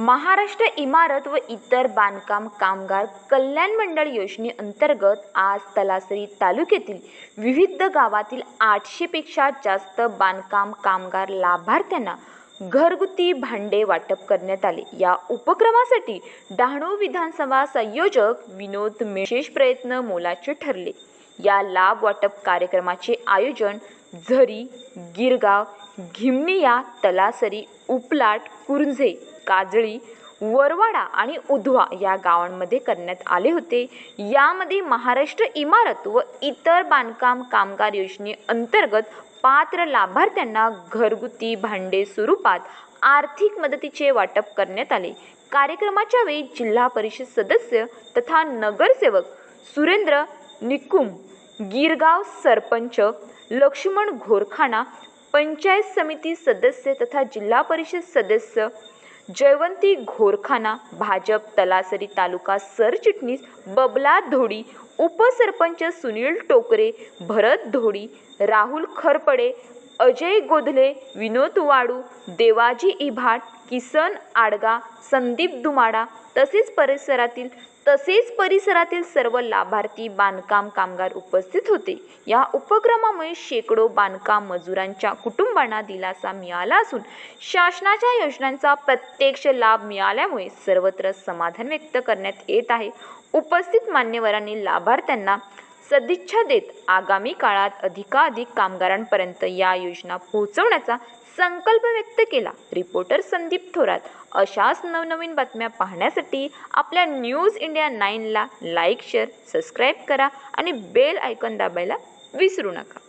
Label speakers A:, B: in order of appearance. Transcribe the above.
A: महाराष्ट्र इमारत व इतर बांधकाम कामगार कल्याण मंडळ योजनेअंतर्गत आज तलासरी तालुक्यातील विविध गावातील आठशेपेक्षा जास्त बांधकाम कामगार लाभार्थ्यांना घरगुती भांडे वाटप करण्यात आले. या उपक्रमासाठी डहाणू विधानसभा संयोजक विनोद विशेष प्रयत्न मोलाचे ठरले. या लाभ वाटप कार्यक्रमाचे आयोजन झरी गिरगाव घिमनिया तलासरी उपलाट कुरंजे काजळी वरवाडा आणि उधवा या गावांमध्ये करण्यात आले होते. यामध्ये महाराष्ट्र इमारत व इतर बांधकाम कामगार योजनेअंतर्गत पात्र लाभार्थ्यांना घरगुती भांडे स्वरूपात आर्थिक मदतीचे वाटप करण्यात आले. कार्यक्रमाच्या वेळी जिल्हा परिषद सदस्य तथा नगरसेवक सुरेंद्र निकुम गिरगाव सरपंच लक्ष्मण घोरखाना पंचायत समिती सदस्य तथा जिल्हा परिषद सदस्य जयवंती घोरखाना भाजप तलासरी तालुका सरचिटणीस बबला धोडी उपसरपंच सुनील टोकरे भरत धोडी राहुल खरपडे अजय गोधले विनोद वाडू देवाजी इभाट किसन आडगा संदीप दुमाडा तसेच परिसरातील तसेच परिसरातील सर्व लाभार्थी बांधकाम कामगार उपस्थित होते. या उपक्रमामुळे शेकडो बांधकाम मजुरांच्या कुटुंबांना दिलासा मिळाला असून शासनाच्या योजनांचा प्रत्यक्ष लाभ मिळाल्यामुळे सर्वत्र समाधान व्यक्त करण्यात येत आहे. उपस्थित मान्यवरांनी लाभार्थ्यांना सदिच्छा देत आगामी काळात अधिकाधिक कामगारांपर्यंत या योजना पोहोचवण्याचा संकल्प व्यक्त केला. रिपोर्टर संदीप थोरात अशाच नवनवीन बातम्या पाहण्यासाठी आपल्या न्यूज इंडिया नाईनला लाईक शेअर सबस्क्राईब करा आणि बेल आयकॉन दाबायला विसरू नका.